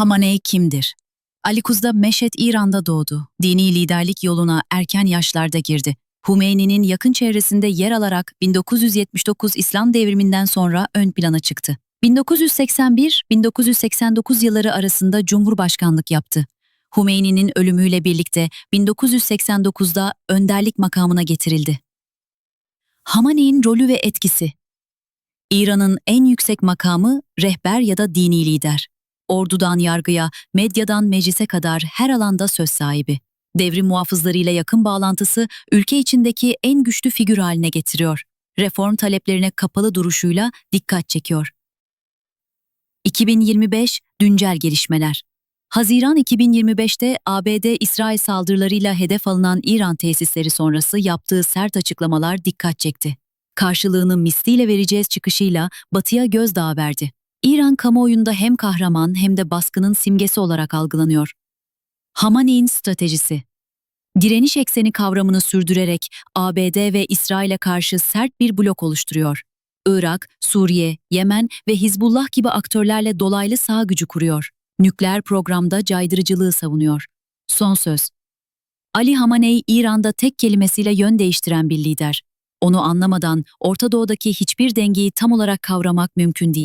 Hamaney kimdir? Ali Kuzda Meşet İran'da doğdu. Dini liderlik yoluna erken yaşlarda girdi. Hümeyni'nin yakın çevresinde yer alarak 1979 İslam devriminden sonra ön plana çıktı. 1981-1989 yılları arasında Cumhurbaşkanlık yaptı. Hümeyni'nin ölümüyle birlikte 1989'da önderlik makamına getirildi. Hamaney'in rolü ve etkisi İran'ın en yüksek makamı rehber ya da dini lider. Ordudan yargıya, medyadan meclise kadar her alanda söz sahibi. Devrim muhafızlarıyla yakın bağlantısı ülke içindeki en güçlü figür haline getiriyor. Reform taleplerine kapalı duruşuyla dikkat çekiyor. 2025 güncel gelişmeler. Haziran 2025'te ABD İsrail saldırılarıyla hedef alınan İran tesisleri sonrası yaptığı sert açıklamalar dikkat çekti. Karşılığını misliyle vereceğiz çıkışıyla Batı'ya gözdağı verdi. İran kamuoyunda hem kahraman hem de baskının simgesi olarak algılanıyor. Hamaney'in stratejisi Direniş ekseni kavramını sürdürerek ABD ve İsrail'e karşı sert bir blok oluşturuyor. Irak, Suriye, Yemen ve Hizbullah gibi aktörlerle dolaylı sağ gücü kuruyor. Nükleer programda caydırıcılığı savunuyor. Son söz. Ali Hamaney İran'da tek kelimesiyle yön değiştiren bir lider. Onu anlamadan Orta Doğu'daki hiçbir dengeyi tam olarak kavramak mümkün değil.